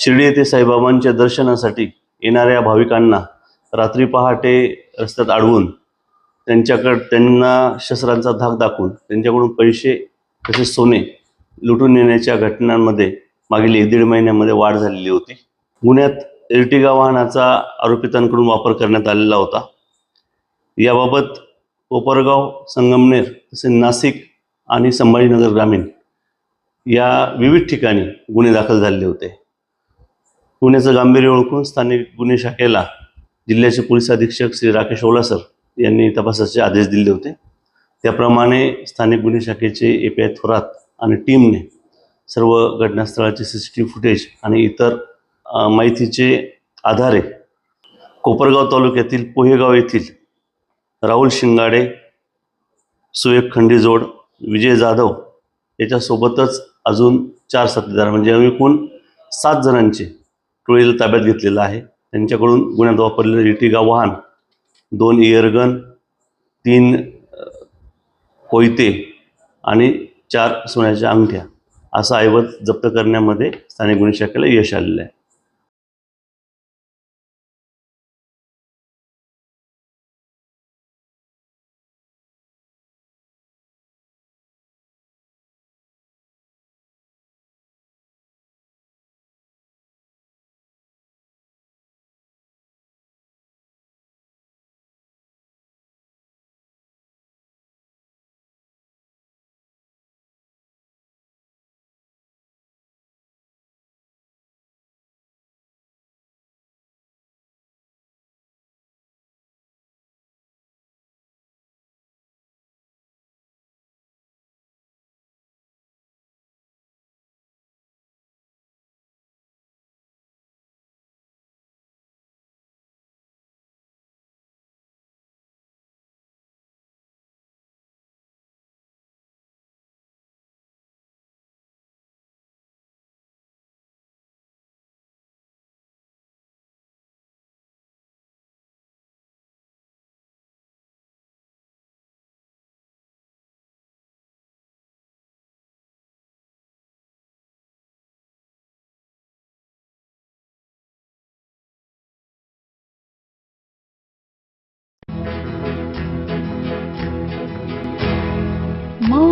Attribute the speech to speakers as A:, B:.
A: शिर्डी येथे साईबाबांच्या दर्शनासाठी येणाऱ्या भाविकांना रात्री पहाटे रस्त्यात अडवून त्यांच्याकडे त्यांना शस्त्रांचा धाक दाखवून त्यांच्याकडून पैसे तसेच सोने लुटून नेण्याच्या घटनांमध्ये मागील एक दीड महिन्यामध्ये वाढ झालेली होती. गुन्ह्यात एर्टिगा वाहनाचा आरोपितांकडून वापर करण्यात आलेला होता. याबाबत कोपरगाव संगमनेर तसेच नाशिक आणि संभाजीनगर ग्रामीण या विविध ठिकाणी गुन्हे दाखल झालेले होते. गुन्ह्याचं गांभीर्य ओळखून स्थानिक गुन्हे शाखेला जिल्ह्याचे पोलीस अधीक्षक श्री राकेश ओलासर यांनी तपासाचे आदेश दिले होते. त्याप्रमाणे स्थानिक गुन्हे शाखेचे ए पी आय थोरात आणि टीमने सर्व घटनास्थळाचे C C T V footage आणि इतर माहितीचे आधारे कोपरगाव तालुक्यातील पोहेगाव येथील राहुल शिंगाडे सुयोग खंडीजोड विजय जाधव याच्यासोबतच अजून चार साथीदार म्हणजे एकूण सात जणांचे टोळीला ताब्यात घेतलेलं आहे. त्यांच्याकडून गुन्ह्यात वापरलेलं इटिगा वाहन दोन इयरगन तीन कोयते आणि चार सोन्याच्या अंगठ्या असा ऐवज जप्त करण्यामध्ये स्थानिक गुन्हे शाखेला यश आलेलं आहे.